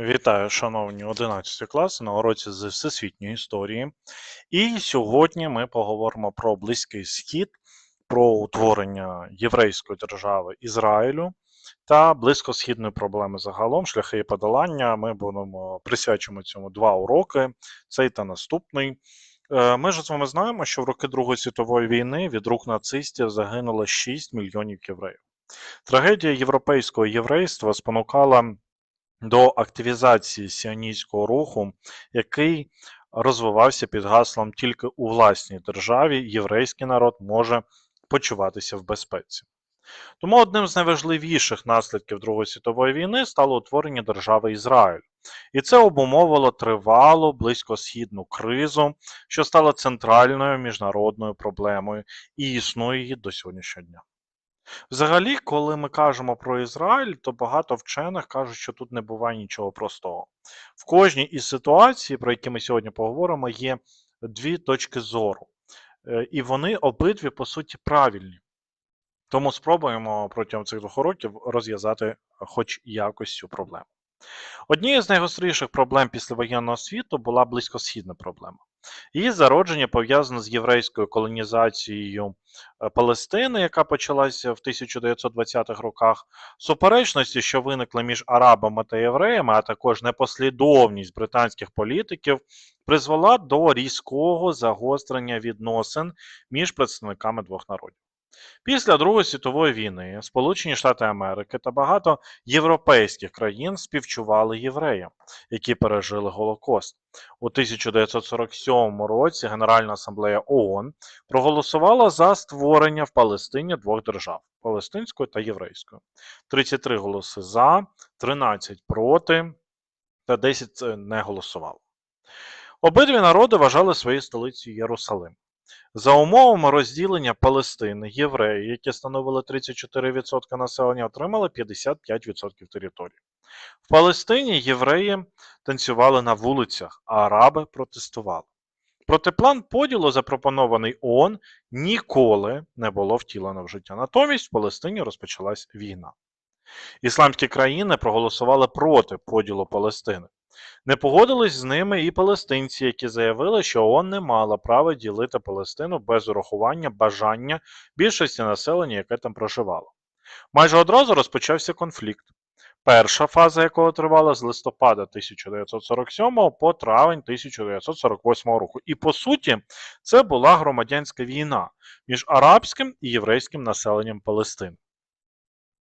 Вітаю, шановні 11 класи на уроці з всесвітньої історії. І сьогодні ми поговоримо про Близький Схід, про утворення єврейської держави Ізраїлю та близькосхідної проблеми загалом, шляхи подолання. Ми будемо присвячимо цьому два уроки, цей та наступний. Е, Ми ж з вами знаємо, що в роки Другої світової війни від рук нацистів загинуло 6 мільйонів євреїв. Трагедія європейського єврейства спонукала до активізації сіоністського руху, який розвивався під гаслом тільки у власній державі єврейський народ може почуватися в безпеці. Тому одним з найважливіших наслідків Другої світової війни стало утворення держави Ізраїль. І це обумовило тривалу близькосхідну кризу, що стала центральною міжнародною проблемою і існує її до сьогоднішнього дня. Взагалі, коли ми кажемо про Ізраїль, то багато вчених кажуть, що тут не буває нічого простого. В кожній із ситуацій, про які ми сьогодні поговоримо, є дві точки зору. Е, І вони обидві, по суті, правильні. Тому спробуємо протягом цих двох років розв'язати хоч якось цю проблему. Однією з найгостріших проблем післявоєнного світу була близькосхідна проблема. Її зародження пов'язане з єврейською колонізацією е, Палестини, яка почалася в 1920-х роках, суперечності, що виникли між арабами та євреями, а також непослідовність британських політиків, призвела до різкого загострення відносин між представниками двох народів. Після Другої світової війни Сполучені Штати Америки та багато європейських країн співчували євреям, які пережили Голокост. У 1947 році Генеральна асамблея ООН проголосувала за створення в Палестині двох держав палестинської та єврейської. 33 голоси за, 13 проти та 10 не голосувало. Обидві народи вважали своєю столицею Єрусалим. За умовами розділення Палестини, євреї, які становили 34% населення, отримали 55% території. В Палестині євреї танцювали на вулицях, а араби протестували. Проте план поділу, запропонований ООН, ніколи не було втілено в життя. Натомість в Палестині розпочалась війна. Ісламські країни проголосували проти поділу Палестини. Не погодились з ними і палестинці, які заявили, що ООН не мала права ділити Палестину без урахування бажання більшості населення, яке там проживало. Майже одразу розпочався конфлікт, перша фаза якого тривала з листопада 1947 по травень 1948 року. І по суті, це була громадянська війна між арабським і єврейським населенням Палестини.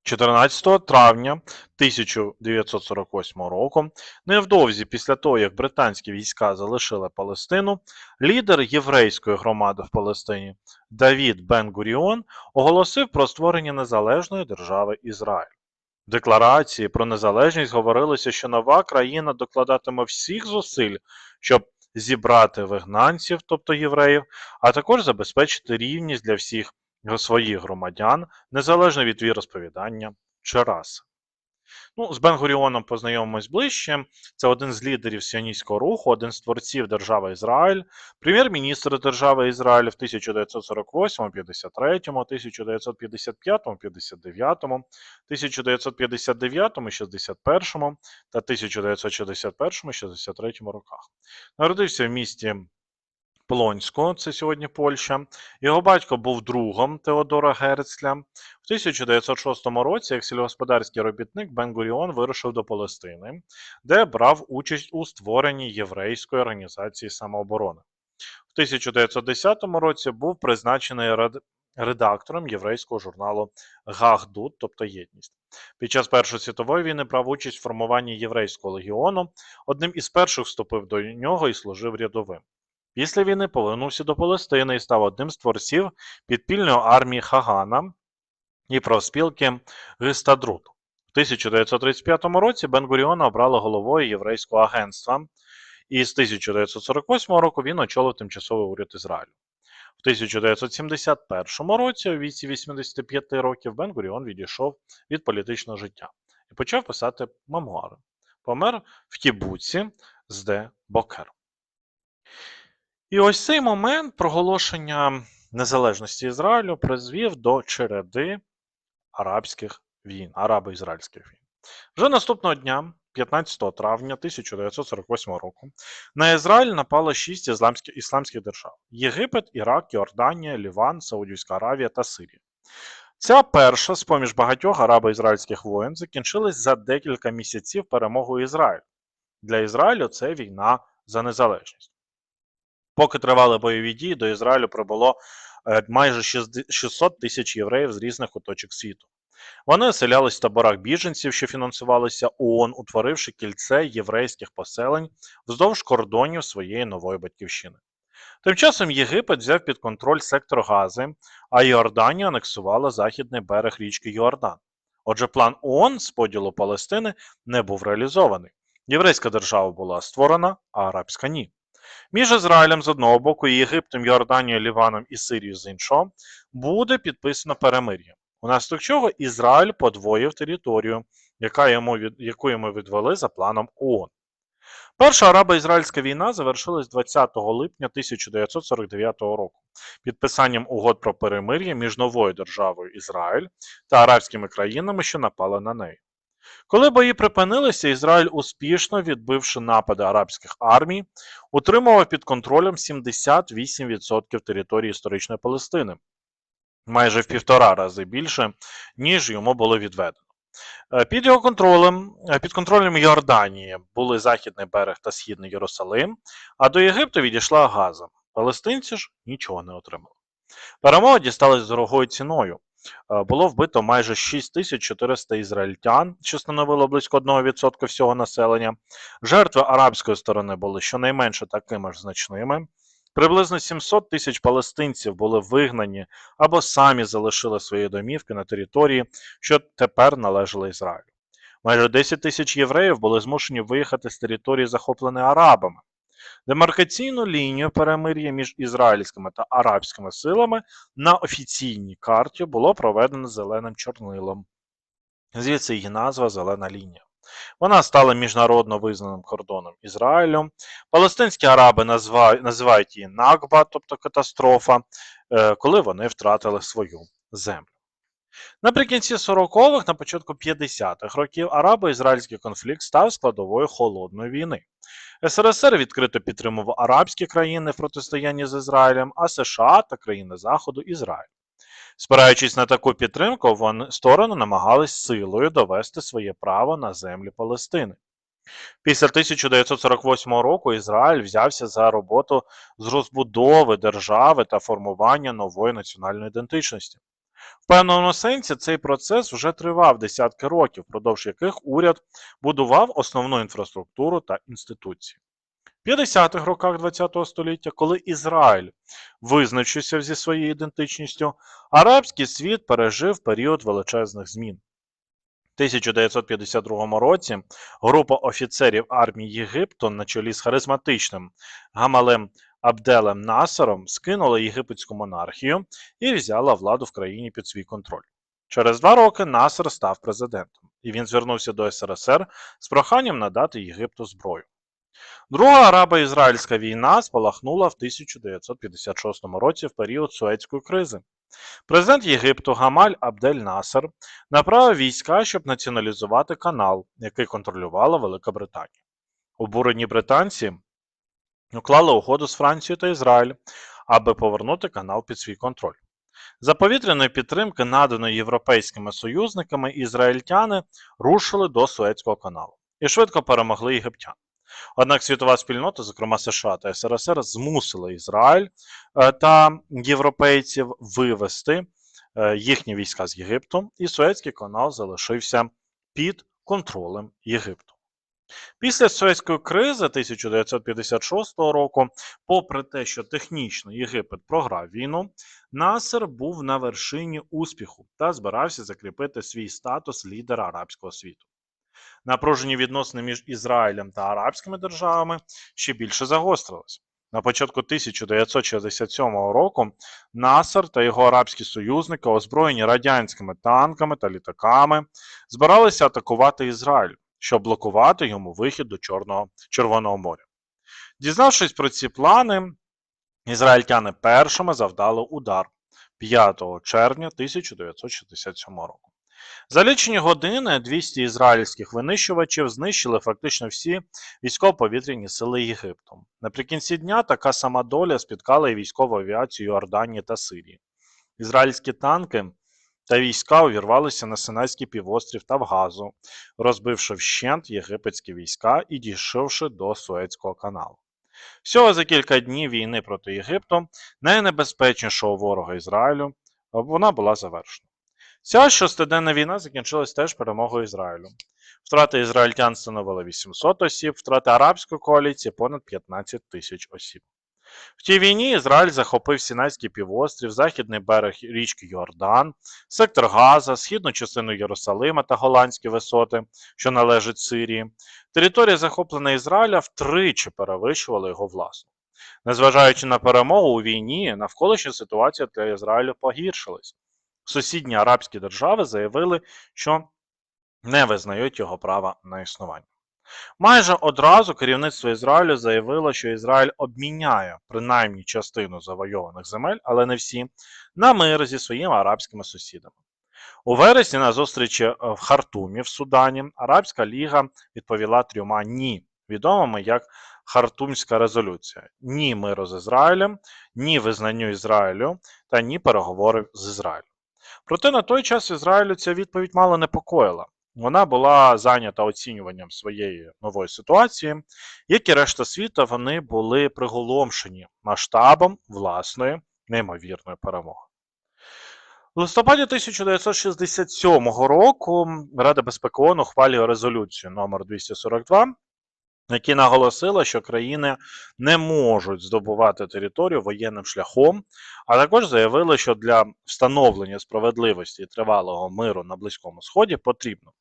14 травня 1948 року, невдовзі після того, як британські війська залишили Палестину, лідер єврейської громади в Палестині Давід Бен-Гуріон оголосив про створення незалежної держави Ізраїль. В декларації про незалежність говорилося, що нова країна докладатиме всіх зусиль, щоб зібрати вигнанців, тобто євреїв, а також забезпечити рівність для всіх своїх громадян, незалежно від віросповідання чи раси. Ну, З Бен-Гуріоном познайомимось ближче. Це один з лідерів сіоністського руху, один з творців держави Ізраїль, прем'єр-міністр держави Ізраїль в 1948, 53, 1955, 59, 1959, 61 та 1961, 63 роках. Народився в місті Полонського, це сьогодні Польща. Його батько був другом Теодора Герцля. В 1906 році, як сільгосподарський робітник, Бен-Гуріон вирушив до Палестини, де брав участь у створенні єврейської організації самооборони. В 1910 році був призначений редактором єврейського журналу Гагдут, тобто єдність. Під час Першої світової війни брав участь в формуванні єврейського легіону. Одним із перших вступив до нього і служив рядовим. Після війни повернувся до Палестини і став одним з творців підпільної армії Хагана і профспілки Гистадрут. В 1935 році Бен-Гуріона обрали головою єврейського агентства, і з 1948 року він очолив тимчасовий уряд Ізраїлю. В 1971 році, у віці 85 років, Бен-Гуріон відійшов від політичного життя і почав писати мемуари. Помер в Кібуці з Де Бокер. І ось цей момент проголошення незалежності Ізраїлю призвів до череди арабських війн, арабо-ізраїльських війн. Вже наступного дня, 15 травня 1948 року на Ізраїль напало шість ісламських, ісламських держав: Єгипет, Ірак, Йорданія, Ліван, Саудівська Аравія та Сирія. Ця перша з поміж багатьох арабо-ізраїльських воєн закінчилась за декілька місяців перемогою Ізраїлю. Для Ізраїлю це війна за незалежність. Поки тривали бойові дії, до Ізраїлю прибуло е, майже 60 600 тисяч євреїв з різних куточок світу. Вони оселялись в таборах біженців, що фінансувалися ООН, утворивши кільце єврейських поселень вздовж кордонів своєї нової батьківщини. Тим часом Єгипет взяв під контроль сектор Гази, а Йорданія анексувала західний берег річки Йордан. Отже, план ООН з поділу Палестини не був реалізований. Єврейська держава була створена, а арабська ні. Між Ізраїлем з одного боку і Єгиптом, Йорданією, Ліваном і Сирією з іншого буде підписано перемир'я, унаслідок чого Ізраїль подвоїв територію, яка йому від, яку йому відвели за планом ООН. Перша арабо-ізраїльська війна завершилась 20 липня 1949 року підписанням угод про перемир'я між новою державою Ізраїль та арабськими країнами, що напали на неї. Коли бої припинилися, Ізраїль, успішно відбивши напади арабських армій, утримував під контролем 78% території історичної Палестини, майже в півтора рази більше, ніж йому було відведено. Е, Під його контролем, е, під контролем Йорданії були Західний берег та Східний Єрусалим, а до Єгипту відійшла Газа. Палестинці ж нічого не отримали. Перемога дісталась дорогою ціною. Е, Було вбито майже 6400 ізраїльтян, що становило близько 1% всього населення. Жертви арабської сторони були щонайменше такими ж значними. Приблизно 700 тисяч палестинців були вигнані або самі залишили свої домівки на території, що тепер належали Ізраїлю. Майже 10 тисяч євреїв були змушені виїхати з території, захопленої арабами. Демаркаційну лінію перемир'я між ізраїльськими та арабськими силами на офіційній карті було проведено зеленим чорнилом. Звідси її назва Зелена лінія. Вона стала міжнародно визнаним кордоном Ізраїлю. Палестинські араби називають її Накба, тобто катастрофа, е, коли вони втратили свою землю. Наприкінці 40-х, на початку 50-х років, арабо-ізраїльський конфлікт став складовою холодної війни. СРСР відкрито підтримував арабські країни в протистоянні з Ізраїлем, а США та країни Заходу Ізраїль. Спираючись на таку підтримку, вони сторони намагались силою довести своє право на землі Палестини. Після 1948 року Ізраїль взявся за роботу з розбудови держави та формування нової національної ідентичності. В певному сенсі цей процес вже тривав десятки років, впродовж яких уряд будував основну інфраструктуру та інституції. В 50-х роках ХХ століття, коли Ізраїль визначився зі своєю ідентичністю, арабський світ пережив період величезних змін. В 1952 році група офіцерів армії Єгипту на чолі з харизматичним Гамалем Абделем Насером скинула єгипетську монархію і взяла владу в країні під свій контроль. Через два роки Насер став президентом, і він звернувся до СРСР з проханням надати Єгипту зброю. Друга арабо-ізраїльська війна спалахнула в 1956 році в період Суецької кризи. Президент Єгипту Гамаль Абдель Насер направив війська, щоб націоналізувати канал, який контролювала Велика Британія. Обурені британці уклали угоду з Францією та Ізраїль, аби повернути канал під свій контроль. За повітряної підтримки, наданої європейськими союзниками, ізраїльтяни рушили до Суецького каналу і швидко перемогли єгиптян. Однак світова спільнота, зокрема США та СРСР, змусили Ізраїль е, та європейців вивести е, їхні війська з Єгипту, і Суецький канал залишився під контролем Єгипту. Після Суецької кризи 1956 року, попри те, що технічно Єгипет програв війну, Насер був на вершині успіху та збирався закріпити свій статус лідера арабського світу. Напружені відносини між Ізраїлем та арабськими державами ще більше загострились. На початку 1967 року Насер та його арабські союзники, озброєні радянськими танками та літаками, збиралися атакувати Ізраїль, щоб блокувати йому вихід до Чорного, Червоного моря. Дізнавшись про ці плани, ізраїльтяни першими завдали удар 5 червня 1967 року. За лічені години 200 ізраїльських винищувачів знищили фактично всі військово-повітряні сили Єгипту. Наприкінці дня така сама доля спіткала і військову авіацію Йорданії та Сирії. Ізраїльські танки та війська увірвалися на Синайський півострів та в Газу, розбивши вщент єгипетські війська і дійшовши до Суецького каналу. Всього за кілька днів війни проти Єгипту, найнебезпечнішого ворога Ізраїлю, вона була завершена. Ця шостиденна війна закінчилась теж перемогою Ізраїлю. Втрати ізраїльтян становили 800 осіб, втрати арабської коаліції понад 15 тисяч осіб. В тій війні Ізраїль захопив Сінайський півострів, західний берег річки Йордан, сектор Газа, східну частину Єрусалима та Голландські висоти, що належать Сирії. Територія захоплена Ізраїля втричі перевищувала його власну. Незважаючи на перемогу у війні, навколишня ситуація для Ізраїлю погіршилась. Сусідні арабські держави заявили, що не визнають його права на існування. Майже одразу керівництво Ізраїлю заявило, що Ізраїль обміняє принаймні частину завойованих земель, але не всі, на мир зі своїми арабськими сусідами. У вересні на зустрічі е, в Хартумі в Судані Арабська Ліга відповіла трьома ні, відомими як Хартумська резолюція: ні миру з Ізраїлем, ні визнанню Ізраїлю та ні переговори з Ізраїлем. Проте на той час Ізраїлю ця відповідь мало непокоїла. Вона була зайнята оцінюванням своєї нової ситуації, як і решта світу, вони були приголомшені масштабом власної неймовірної перемоги. У листопаді 1967 року Рада безпеки ООН ухвалює резолюцію номер 242 які наголосили, що країни не можуть здобувати територію воєнним шляхом, а також заявили, що для встановлення справедливості і тривалого миру на Близькому Сході потрібно,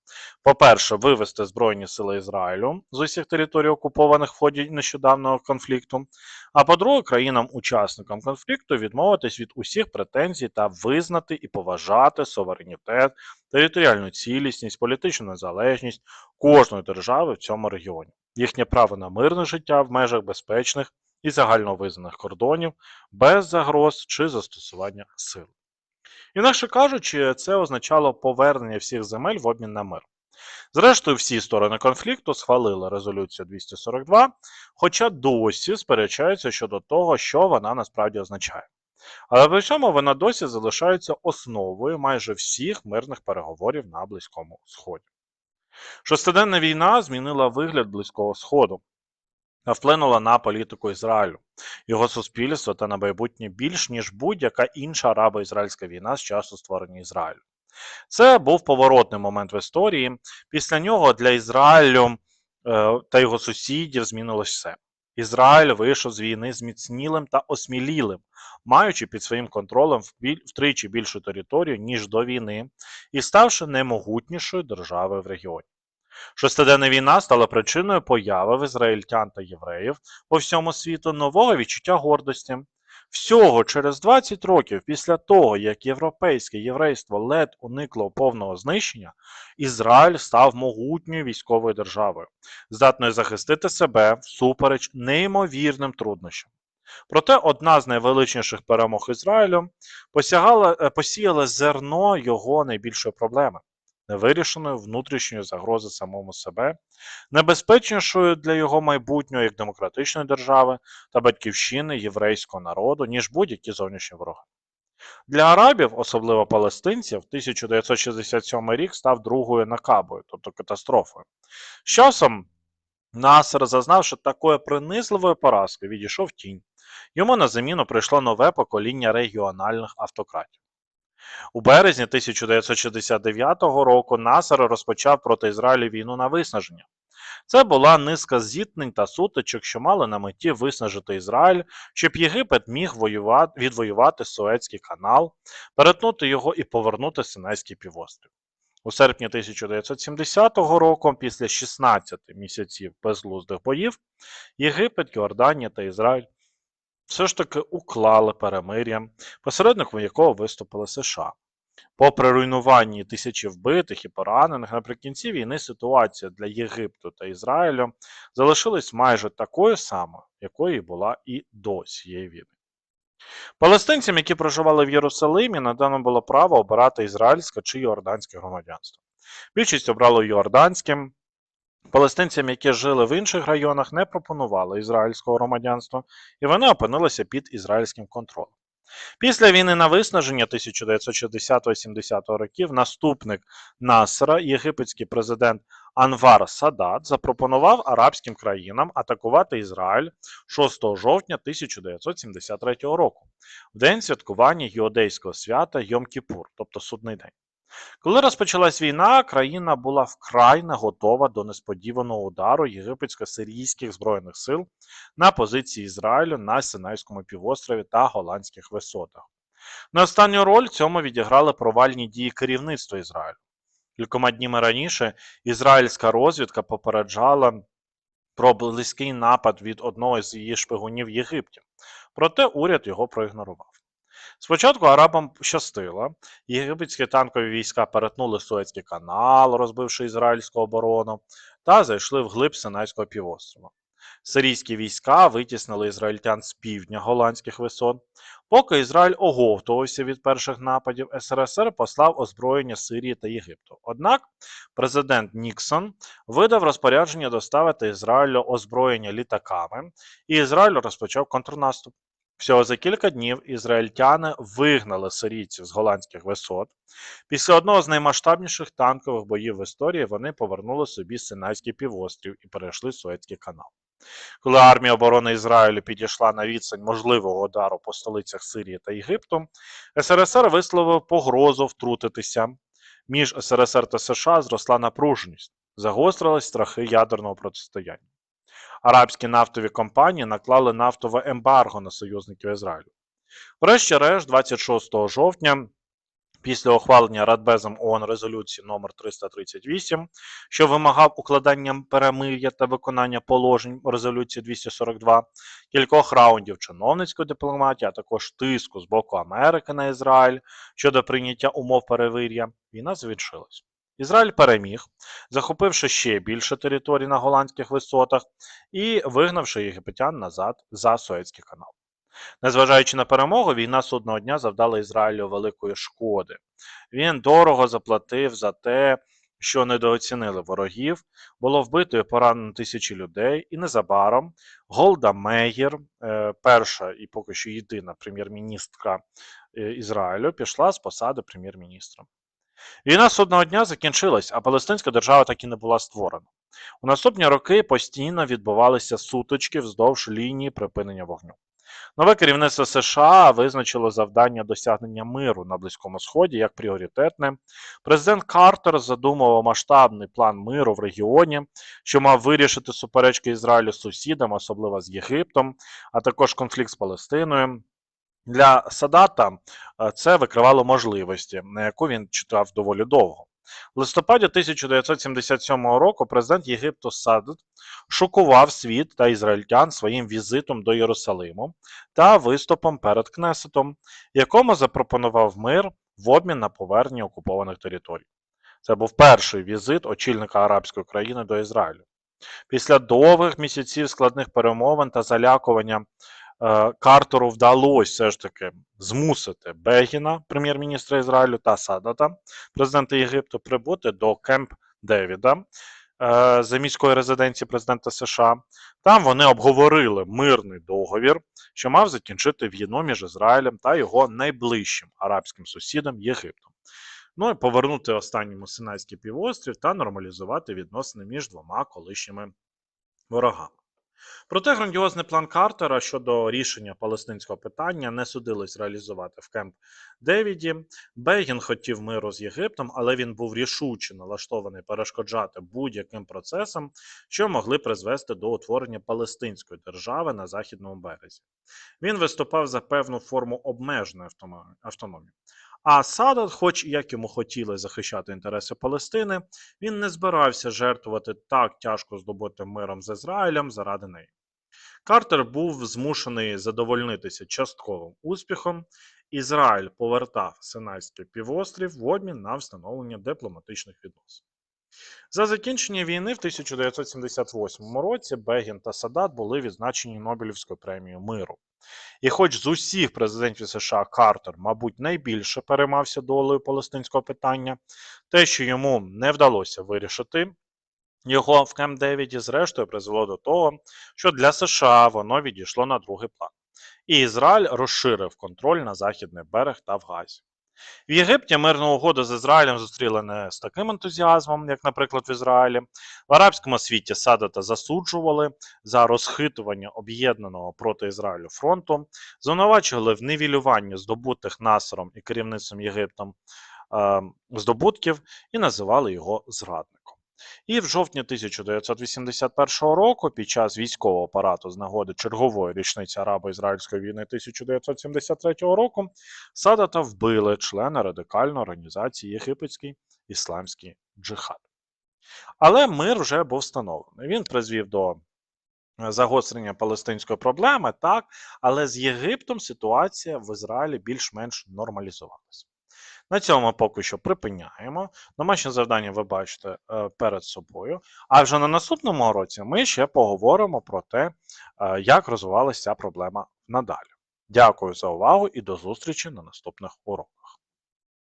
по-перше, вивести Збройні сили Ізраїлю з усіх територій, окупованих в ході нещодавнього конфлікту. А по-друге, країнам-учасникам конфлікту відмовитись від усіх претензій та визнати і поважати суверенітет, територіальну цілісність, політичну незалежність кожної держави в цьому регіоні їхнє право на мирне життя в межах безпечних і загальновизнаних кордонів без загроз чи застосування сил. Інакше кажучи, це означало повернення всіх земель в обмін на мир. Зрештою, всі сторони конфлікту схвалили резолюцію 242, хоча досі сперечаються щодо того, що вона насправді означає. Але при цьому вона досі залишається основою майже всіх мирних переговорів на Близькому Сході. Шостиденна війна змінила вигляд Близького Сходу та вплинула на політику Ізраїлю, його суспільство та на майбутнє більш ніж будь-яка інша арабо-ізраїльська війна з часу створення Ізраїлю. Це був поворотний момент в історії. Після нього для Ізраїлю е, та його сусідів змінилось все. Ізраїль вийшов з війни зміцнілим та осмілілим, маючи під своїм контролем втричі більшу територію, ніж до війни, і ставши наймогутнішою державою в регіоні. Шестиденна війна стала причиною появи в ізраїльтян та євреїв по всьому світу нового відчуття гордості. Всього через 20 років після того, як європейське єврейство ледь уникло повного знищення, Ізраїль став могутньою військовою державою, здатною захистити себе всупереч неймовірним труднощам. Проте одна з найвеличніших перемог Ізраїлю посягала, е, посіяла зерно його найбільшої проблеми невирішеної внутрішньої загрози самому себе, небезпечнішою для його майбутнього як демократичної держави та батьківщини єврейського народу, ніж будь-які зовнішні вороги. Для арабів, особливо палестинців, 1967 рік став другою накабою, тобто катастрофою. З часом Насер зазнав, що такої принизливої поразки відійшов тінь. Йому на заміну прийшло нове покоління регіональних автократів. У березні 1969 року Насер розпочав проти Ізраїлю війну на виснаження. Це була низка зіткнень та сутичок, що мали на меті виснажити Ізраїль, щоб Єгипет міг воювати, відвоювати Суецький канал, перетнути його і повернути Синайський півострів. У серпні 1970 року, після 16 місяців безглуздих боїв, Єгипет, Йорданія та Ізраїль все ж таки уклали перемир'я, посередником якого виступили США. Попри руйнування тисячі вбитих і поранених, наприкінці війни ситуація для Єгипту та Ізраїлю залишилась майже такою самою, якою була і до цієї війни. Палестинцям, які проживали в Єрусалимі, надано було право обирати ізраїльське чи йорданське громадянство. Більшість обрало йорданське. Палестинцям, які жили в інших районах, не пропонували ізраїльського громадянства, і вони опинилися під ізраїльським контролем. Після війни на виснаження 1960-70 років наступник Насера, єгипетський президент Анвар Садат, запропонував арабським країнам атакувати Ізраїль 6 жовтня 1973 року, в день святкування юдейського свята Йом-Кіпур, тобто судний день. Коли розпочалась війна, країна була вкрай не готова до несподіваного удару єгипетсько-сирійських збройних сил на позиції Ізраїлю на Синайському півострові та Голландських висотах. На останню роль в цьому відіграли провальні дії керівництва Ізраїлю. Кількома днями раніше ізраїльська розвідка попереджала про близький напад від одного з її шпигунів в Єгипті, проте уряд його проігнорував. Спочатку арабам щастило, єгипетські танкові війська перетнули Суецький канал, розбивши ізраїльську оборону, та зайшли вглиб Синайського півострова. Сирійські війська витіснили ізраїльтян з півдня голландських висот. Поки Ізраїль оговтувався від перших нападів, СРСР послав озброєння Сирії та Єгипту. Однак президент Ніксон видав розпорядження доставити Ізраїлю озброєння літаками, і Ізраїль розпочав контрнаступ. Всього за кілька днів ізраїльтяни вигнали сирійців з голландських висот. Після одного з наймасштабніших танкових боїв в історії вони повернули собі Синайський півострів і перейшли Суецький канал. Коли армія оборони Ізраїлю підійшла на відстань можливого удару по столицях Сирії та Єгипту, СРСР висловив погрозу втрутитися. Між СРСР та США зросла напруженість, загострились страхи ядерного протистояння. Арабські нафтові компанії наклали нафтове ембарго на союзників Ізраїлю. Врешті-решт, 26 жовтня, після ухвалення Радбезом ООН резолюції номер 338, що вимагав укладання перемир'я та виконання положень резолюції 242, кількох раундів чиновницької дипломатії, а також тиску з боку Америки на Ізраїль щодо прийняття умов перемир'я, війна завершилась. Ізраїль переміг, захопивши ще більше територій на голландських висотах і вигнавши єгиптян назад за Суецький канал. Незважаючи на перемогу, війна судного дня завдала Ізраїлю великої шкоди. Він дорого заплатив за те, що недооцінили ворогів, було вбито і поранено тисячі людей, і незабаром Голда Меєр, е, перша і поки що єдина прем'єр-міністра е, Ізраїлю, пішла з посади прем'єр-міністра. Війна судного дня закінчилась, а Палестинська держава так і не була створена. У наступні роки постійно відбувалися сутички вздовж лінії припинення вогню. Нове керівництво США визначило завдання досягнення миру на Близькому Сході як пріоритетне. Президент Картер задумував масштабний план миру в регіоні, що мав вирішити суперечки Ізраїлю з сусідами, особливо з Єгиптом, а також конфлікт з Палестиною. Для Садата е, це викривало можливості, на яку він читав доволі довго. В листопаді 1977 року президент Єгипту Садат шокував світ та ізраїльтян своїм візитом до Єрусалиму та виступом перед Кнесетом, якому запропонував мир в обмін на повернення окупованих територій. Це був перший візит очільника арабської країни до Ізраїлю. Після довгих місяців складних перемовин та залякування Картеру вдалося все ж таки змусити Бегіна, прем'єр-міністра Ізраїлю, та Садата, президента Єгипту, прибути до Кемп Девіда е, за міської резиденції президента США. Там вони обговорили мирний договір, що мав закінчити війну між Ізраїлем та його найближчим арабським сусідом Єгиптом. Ну і повернути останньому Синайський півострів та нормалізувати відносини між двома колишніми ворогами. Проте грандіозний план Картера щодо рішення палестинського питання не судилось реалізувати в Кемп Девіді. Бейгін хотів миру з Єгиптом, але він був рішуче налаштований перешкоджати будь-яким процесам, що могли призвести до утворення палестинської держави на західному березі. Він виступав за певну форму обмеженої автономії. А Садат, хоч як йому хотіли захищати інтереси Палестини, він не збирався жертвувати так тяжко здобутим миром з Ізраїлем заради неї. Картер був змушений задовольнитися частковим успіхом. Ізраїль повертав Синайський півострів в обмін на встановлення дипломатичних відносин. За закінчення війни в 1978 році Бегін та Садат були відзначені Нобелівською премією миру. І хоч з усіх президентів США Картер, мабуть, найбільше переймався долею палестинського питання, те, що йому не вдалося вирішити його в Кемп Девіді, зрештою призвело до того, що для США воно відійшло на другий план. І Ізраїль розширив контроль на західний берег та в Газі. В Єгипті мирна угода з Ізраїлем зустріла не з таким ентузіазмом, як, наприклад, в Ізраїлі. В арабському світі Садата засуджували за розхитування об'єднаного проти Ізраїлю фронту, звинувачували в нівелюванні здобутих Насером і керівництвом Єгиптом е, здобутків і називали його зрадником. І в жовтні 1981 року, під час військового апарату з нагоди чергової річниці арабо-ізраїльської війни 1973 року, Садата вбили члена радикальної організації Єгипетський ісламський джихад. Але мир вже був встановлений. Він призвів до загострення палестинської проблеми, так, але з Єгиптом ситуація в Ізраїлі більш-менш нормалізувалася. На цьому поки що припиняємо. Домашнє завдання ви бачите е, перед собою. А вже на наступному уроці ми ще поговоримо про те, е, як розвивалася ця проблема надалі. Дякую за увагу і до зустрічі на наступних уроках.